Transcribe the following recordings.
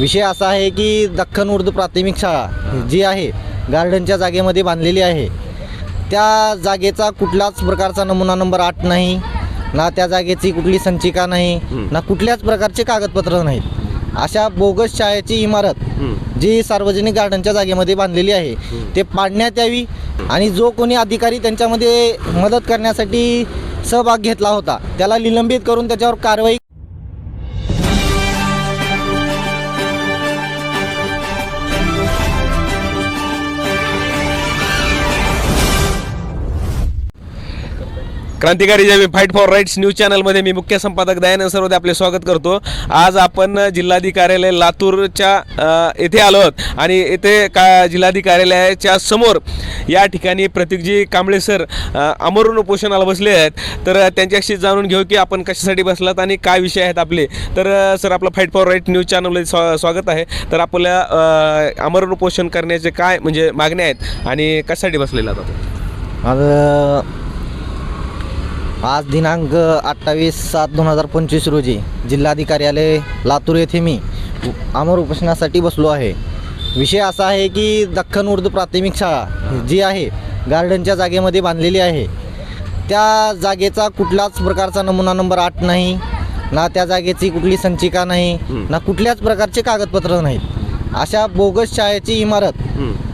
विषय असा आहे की दख्खन उर्दू प्राथमिक शाळा जी आहे गार्डनच्या जागेमध्ये बांधलेली आहे. त्या जागेचा कुठलाच प्रकारचा नमुना नंबर आठ नाही ना त्या जागेची कुठली संचिका नाही ना कुठल्याच प्रकारचे कागदपत्र नाहीत. अशा बोगस शाळेची इमारत जी सार्वजनिक गार्डनच्या जागेमध्ये बांधलेली आहे ते पाडण्यात यावी आणि जो कोणी अधिकारी त्यांच्यामध्ये मदत करण्यासाठी सहभाग घेतला होता त्याला निलंबित करून त्याच्यावर कारवाई क्रांतिकारी जय फाईट फॉर राईट्स न्यूज चॅनलमध्ये मी मुख्य संपादक दयानंद सरोदे आपले स्वागत करतो. आज आपण जिल्हाधिकारी कार्यालय लातूरच्या येथे आलो आहोत. आणि येथे का जिल्हाधिकार्यालयाच्या समोर या ठिकाणी प्रतीकजी कांबळे सर अमरून उपोषणाला बसले आहेत. तर त्यांच्याशी जाणून घेऊ की आपण कशासाठी बसलात आणि काय विषय आहेत आपले. तर सर आपलं फाईट फॉर राईट न्यूज चॅनलमध्ये स्वा स्वागत आहे. तर आपल्या अ, अमरण उपोषण करण्याचे काय म्हणजे मागण्या आहेत आणि कशासाठी बसलेला आता आज आज दिनांक अठ्ठावीस सात दोन हजार पंचवीस रोजी जिल्हाधिकार्यालय लातूर येथे मी अमर उपोषणासाठी बसलो आहे. विषय असा आहे की दख्खन उर्दू प्राथमिक शाळा जी आहे गार्डनच्या जागेमध्ये बांधलेली आहे. त्या जागेचा कुठलाच प्रकारचा नमुना नंबर आठ नाही ना त्या जागेची कुठली संचिका नाही ना कुठल्याच प्रकारचे कागदपत्र नाहीत. अशा बोगस शाळेची इमारत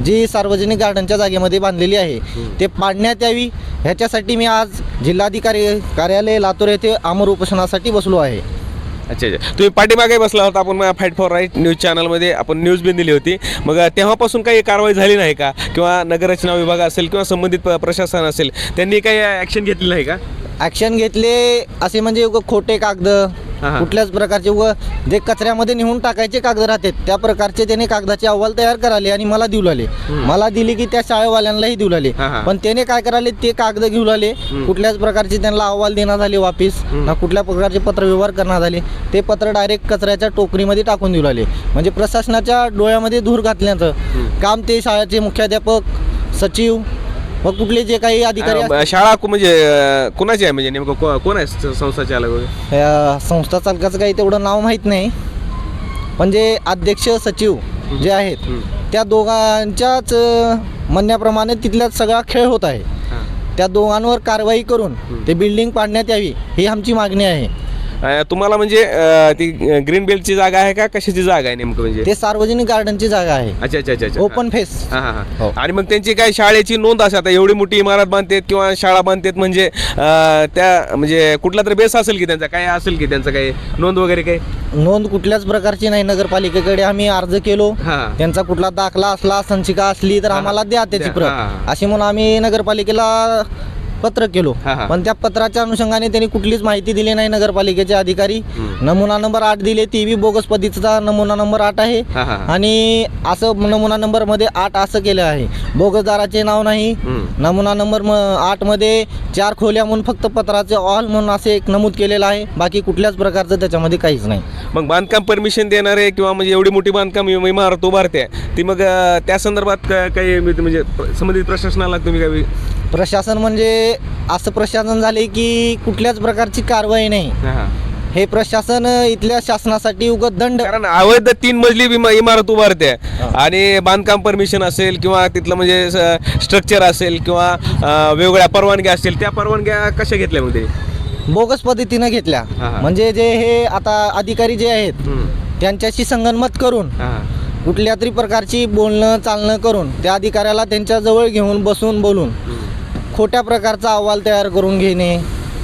जी सार्वजनिक गार्डनच्या जागेमध्ये बांधलेली आहे ते पाडण्यात यावी. ह्याच्यासाठी मी आज जिल्हाधिकारी कार्यालय लातूर येथे अमर उपोषणासाठी बसलो आहे. अच्छा अच्छा. तुम्ही पाठीमागे बसला होता आपण फाईट फॉर राईट न्यूज चॅनलमध्ये आपण न्यूज बिन दिली होती. मग तेव्हापासून काही कारवाई झाली नाही का? किंवा नगररचना विभाग असेल किंवा संबंधित प्रशासन असेल त्यांनी काही ॲक्शन घेतली नाही का? ॲक्शन घेतले असे म्हणजे खोटे कागद हा. कुठल्याच प्रकारचे उगं जे कचऱ्यामध्ये नेऊन टाकायचे कागद राहतात त्या प्रकारचे त्याने कागदाचे अहवाल तयार कराले आणि मला देऊ लागले मला दिली की त्या शाळेवाल्यांनाही देऊ लागले हा, हा. पण त्याने काय कराले ते कागद घेऊ लागले कुठल्याच प्रकारचे त्यांना अहवाल देण्यात आले वापिस. ना कुठल्या प्रकारचे पत्रव्यवहार करण्यात आले. ते पत्र डायरेक्ट कचऱ्याच्या टोकरीमध्ये टाकून देऊ लागले म्हणजे प्रशासनाच्या डोळ्यामध्ये धूर घातल्याचं. काम ते शाळेचे मुख्याध्यापक सचिव व कुठले जे काही अधिकारी अं, शाळा कु- म्हणजे अं, कोणाची आहे? म्हणजे नेमकं को- कोण आहे स- संस्था चालक वगैरे? या संस्था चालकाचं काही तेवढं नाव माहीत नाही. पण जे अध्यक्ष सचिव जे आहेत त्या दोघांच्याच अ, म्हणण्याप्रमाणे तिथला सगळा खेळ होत आहे. त्या दोघांवर कारवाई करून ते बिल्डिंग पाडण्यात यावी ही आमची मागणी आहे. तुम्हाला म्हणजे अं, ती ग्रीन बेल्टची जागा आहे का? कशाची जागा आहे नेमकं म्हणजे? ते सार्वजनिक गार्डनची जागा आहे. अच्छा अच्छा अच्छा अच्छा. ओपन फेस हा, हा, हो. हा. आणि मग त्यांची काय शाळेची नोंद असे आता? एवढी मोठी इमारत बांधतात किंवा शाळा बांधतात म्हणजे अं, त्या म्हणजे कुठला तरी बेस असेल की त्यांचा? काय असेल की त्यांचं काही नोंद वगैरे काही? नोंद कुठल्याच प्रकारची नाही. नगरपालिकेकडे आम्ही अर्ज केलो. हा. त्यांचा कुठला दाखला असला संचिका असली तर आम्हाला द्या त्याची द्या. प्रत. अशी म्हणून आम्ही नगरपालिकेला पत्र केलो. हा, हा. पण त्या पत्राच्या अनुषंगाने त्यांनी कुठलीच माहिती दिली नाही नगरपालिकेचे अधिकारी. नमुना नंबर आठ दिले ती बी बोगस पद्धतीचा नमुना नंबर आठ आहे. हा, हा, हा. आणि असं नमुना नंबरमध्ये आठ असं केलं आहे. बोगसदाराचे नाव नाही. हम्म. नमुना नंबर आठमध्ये चार खोल्या म्हणून फक्त पत्राचे ऑल म्हणून असे एक नमूद केलेलं आहे. बाकी कुठल्याच प्रकारचं त्याच्यामध्ये काहीच नाही. मग बांधकाम परमिशन देणारे किंवा म्हणजे एवढी मोठी बांधकाम इम- इमारत उभारते. ती मग अं, त्या संदर्भात का- काही म्हणजे म्हणजे प्र- संबंधित प्रशासनाला तुम्ही काही प्रशासन म्हणजे असं प्रशासन झाले की कुठल्याच प्रकारची कारवाई नाही. हा, प्रशासन इथल्या शासनासाठी उगत दंड. कारण अवैध तीन मजली इमा- इमारत उभारते. आणि बांधकाम परमिशन असेल किंवा तिथलं म्हणजे स्ट्रक्चर असेल किंवा अं, वेगवेगळ्या परवानग्या असतील त्या परवानग्या कशा घेतल्या मग ते? बोगस पद्धतीनं घेतल्या. हा, हा. म्हणजे जे हे आता अधिकारी जे आहेत त्यांच्याशी संगनमत करून कुठल्या तरी प्रकारची बोलणं चालणं करून त्या अधिकाऱ्याला त्यांच्याजवळ घेऊन बसून बोलून खोट्या प्रकारचा अहवाल तयार करून घेणे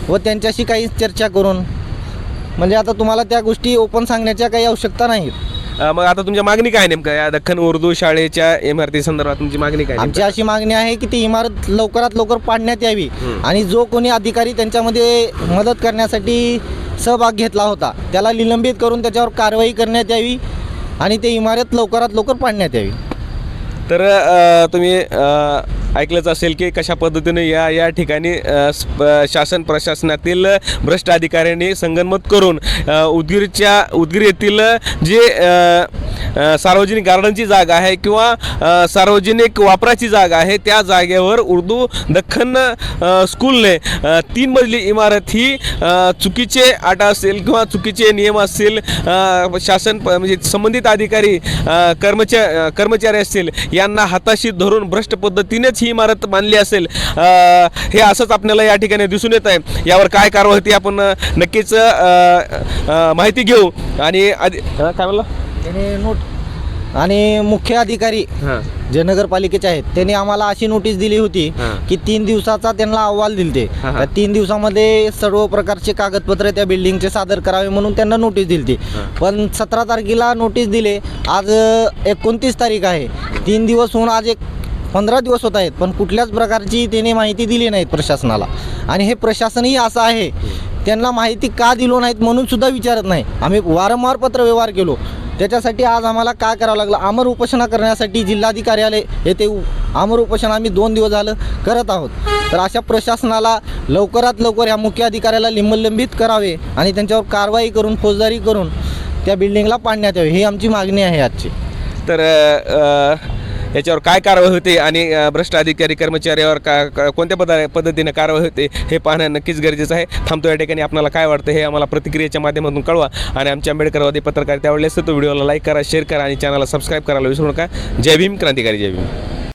व त्यांच्याशी काही चर्चा करून. म्हणजे आता तुम्हाला त्या गोष्टी ओपन सांगण्याच्या काही आवश्यकता नाहीत मग आता तुमच्या मागणी काय नेमकं? या दख्खन उर्दू शाळेच्या इमारती संदर्भात तुमची मागणी काय आमची अशी मागणी आहे की ती इमारत लवकरात लवकर पाडण्यात यावी हम्म. आणि जो कोणी अधिकारी त्यांच्यामध्ये मदत करण्यासाठी सहभाग घेतला होता त्याला निलंबित करून त्याच्यावर कारवाई करण्यात यावी आणि ते इमारत लवकरात लवकर पाडण्यात यावी. तर तुम्ही ऐकलंच असेल की कशा पद्धतीने या या ठिकाणी शासन प्रशासनातील भ्रष्ट अधिकाऱ्यांनी संगनमत करून उदगीरच्या उदगीर येथील जे सार्वजनिक गार्डनची जागा आहे किंवा सार्वजनिक वापराची जागा आहे त्या जागेवर उर्दू दख्खन स्कूलने तीन मजली इमारत ही चुकीचे आटा असेल किंवा चुकीचे नियम असतील शासन प- म्हणजे संबंधित अधिकारी कर्मचा कर्मचारी असतील यांना हाताशी धरून भ्रष्ट पद्धतीनेच ही इमारत मानली असेल हे असंच आपल्याला या ठिकाणी दिसून येत आहे. यावर काय कारवाई होती आपण नक्कीच माहिती घेऊ. आणि आधी काय म्हणलं? त्याने नोट आणि मुख्य अधिकारी हां. जे नगरपालिकेचे आहेत त्यांनी आम्हाला अशी नोटीस दिली होती हां. की तीन दिवसाचा त्यांना अहवाल दिलते. हां, हां. त्या तीन दिवसामध्ये सर्व प्रकारचे कागदपत्र त्या बिल्डिंगचे सादर करावे म्हणून त्यांना नोटीस दिली हां. पण सतरा तारखेला नोटीस दिले. आज एकोणतीस तारीख आहे. तीन दिवस होऊन आज एक पंधरा दिवस होत आहेत पण कुठल्याच प्रकारची त्याने माहिती दिली नाहीत प्रशासनाला. आणि हे प्रशासनही असं आहे. त्यांना माहिती का दिलो नाहीत म्हणून सुद्धा विचारत नाही. आम्ही वारंवार पत्रव्यवहार केलो. त्याच्यासाठी आज आम्हाला काय करावं लागलं? आमर उपोषणा करण्यासाठी जिल्हाधिकार्यालय येथे आमर उपोषण आम्ही दोन दिवस झालं करत आहोत. तर अशा प्रशासनाला लवकरात लवकर या मुख्य अधिकाऱ्याला निलंबित करावे आणि त्यांच्यावर कारवाई करून फौजदारी करून त्या बिल्डिंगला पाडण्यात यावे. ही आमची मागणी आहे आजची. तर याच्यावर काय कारवाई होते आणि भ्रष्ट अधिकारी कर्मचाऱ्यावर का का- कोणत्या पदा पद्धतीने कारवाई होते हे पाहणं नक्कीच गरजेचं आहे. थांबतो या ठिकाणी. आपल्याला काय वाटतं हे आम्हाला प्रतिक्रियेच्या माध्यमातून कळवा. आणि आमच्या आंबेडकरवादी पत्रकार त्यावेळेस तो व्हिडिओला लाईक करा शेअर करा आणि चॅनलला सबस्क्राईब करायला विसरू नका. जय भीम क्रांतिकारी जय भीम.